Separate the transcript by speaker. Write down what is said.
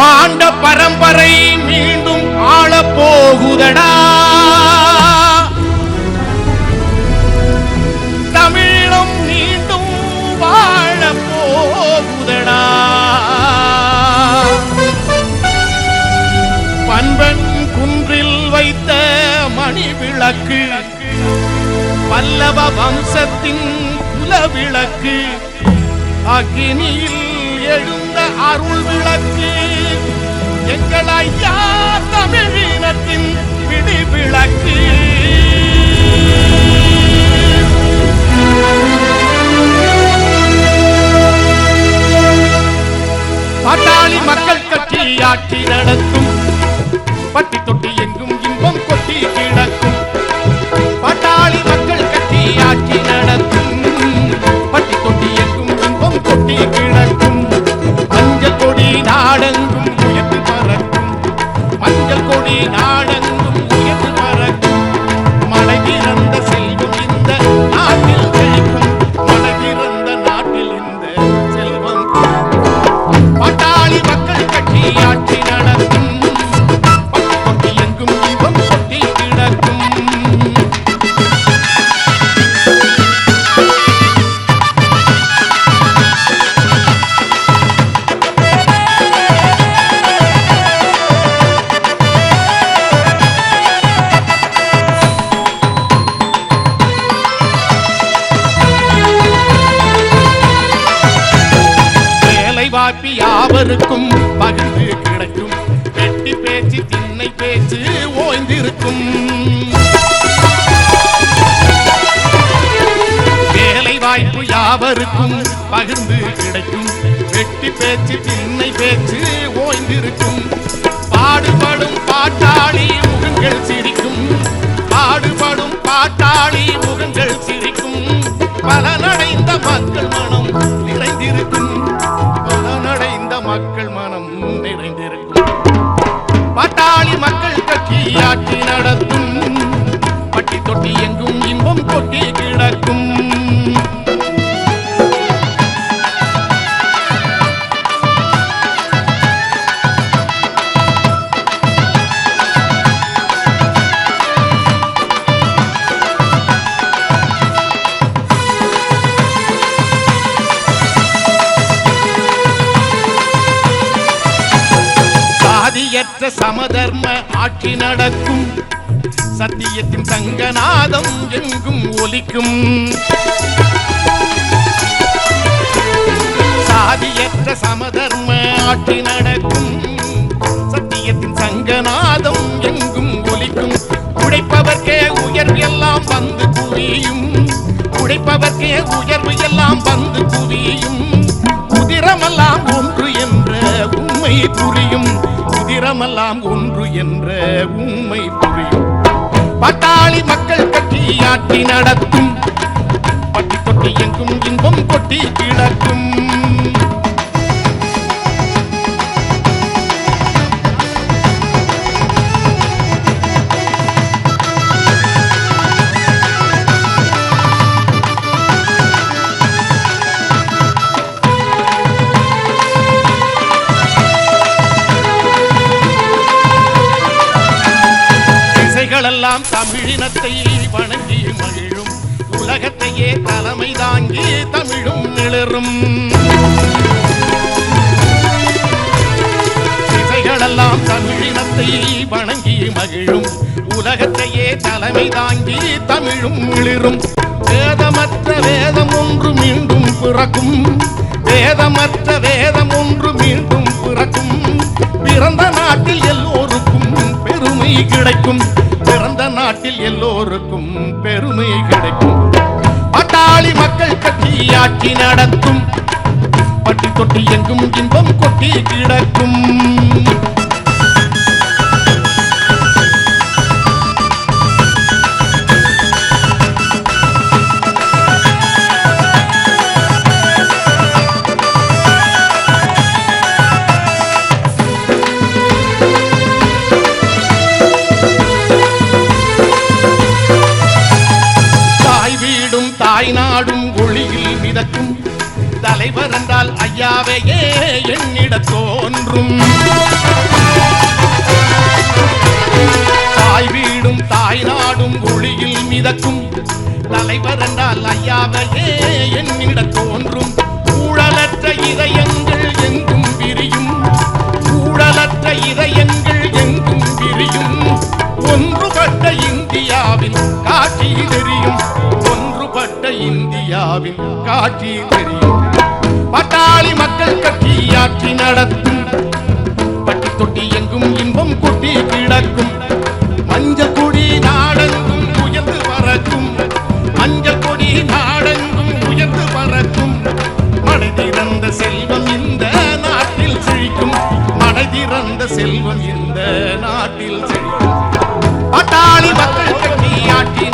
Speaker 1: ஆண்ட பரம்பரை மீண்டும் ஆள போகுதடா தமிழம் மீண்டும் வாழ போகுதடா பண்பன் குன்றில் வைத்த மணி விளக்கு பல்லவ வம்சத்தின் குலவிளக்கு அக்னியில் எழு அருள் விளக்கு எங்கள் ஐயா தமிழினத்தின் விடி விளக்கு. பட்டாளி மக்கள் கட்சி ஆட்சி நடத்தும் பட்டி தொட்டி எங்கும் வாய்ப்பு யாவருக்கும் பகிர்ந்து கிடைக்கும். வெட்டி பேச்சு திண்ணை பேச்சு ஓய்ந்திருக்கும். வேலை வாய்ப்பு யாவருக்கும் பகிர்ந்து கிடைக்கும். வெட்டி பேச்சு திண்ணை பேச்சு ஓய்ந்திருக்கும். பாடுபடும் பாட்டாளி முகங்கள் சிரிக்கும். பாடுபடும் பாட்டாளி மனம் நிறைந்திருக்கும். பட்டாளி மக்கள் கட்சி ஆட்சி நடத்தும் பட்டி தொட்டி எங்கும் இன்பம் கொட்டி கிடக்கும். சாதியற்ற சமதர்ம ஆட்சி நடக்கும். சத்தியத்தின் சங்கநாதம் எங்கும் ஒலிக்கும். சாதியற்ற சமதர்ம ஆட்சி நடக்கும். சத்தியத்தின் சங்கநாதம் எங்கும் ஒலிக்கும். உழைப்பவர்க்கே உயர்வு எல்லாம் வந்து குவியும். உழைப்பவர்க்கே உயர்வு எல்லாம் வந்து குவியும். குதிரமெல்லாம் ஒன்று என்ற உண்மை புரியும். குதிரமெல்லாம் ஒன்று என்ற உண்மை புரியும். பட்டாளி மக்கள் கட்டி ஆட்டி நடத்தும். பட்டி தொட்டி எங்கும் இன்பம் கொட்டி கிடக்கும். திசைகளெல்லாம் தமிழினத்தை வணங்கி மகிழும். உலகத்தையே தலைமை தாங்கி தமிழும் மிளரும் திசைகளெல்லாம் தமிழினத்தை வணங்கி மகிழும். உலகத்தையே தலைமை தாங்கி தமிழும் மிளிரும் வேதமற்ற வேதம் ஒன்று மீண்டும் பிறக்கும். வேதமற்ற வேதம் ஒன்று மீண்டும் பிறக்கும். பிறந்த நாட்டில் எல்லோருக்கும் பெருமை கிடைக்கும். நாட்டில் எல்லோருக்கும் பெருமை கிடைக்கும். பட்டாளி மக்கள் கட்சி ஆட்சி நடத்தும் பட்டி தொட்டி எங்கும் இன்பம் கொட்டி கிடக்கும். நாடும் ஒளியில் மிதக்கும். தலைவர் என்றால் ஐயாவையே என்னிட தோன்றும். தாய் வீடும் தாய் நாடும் ஒளியில் மிதக்கும். தலைவர் என்றால் ஐயாவையே என்னிட இந்தியாவின் காட்சி தெரியும். பட்டாளி மக்கள் கட்டி ஆட்சி நடத்தும். பட்டி தொட்டி எங்கும் இன்பம் கொட்டி கிடக்கும். மஞ்சள் கொடி நாடெங்கும் உயர்ந்து பறக்கும். மஞ்சள் கொடி நாடெங்கும் உயர்ந்து பறக்கும். மழை திறந்த செல்வம் இந்த நாட்டில் செழிக்கும். மழை திறந்த செல்வம் இந்த நாட்டில் செழிக்கும். பட்டாளி மக்கள் கட்டி கட்சி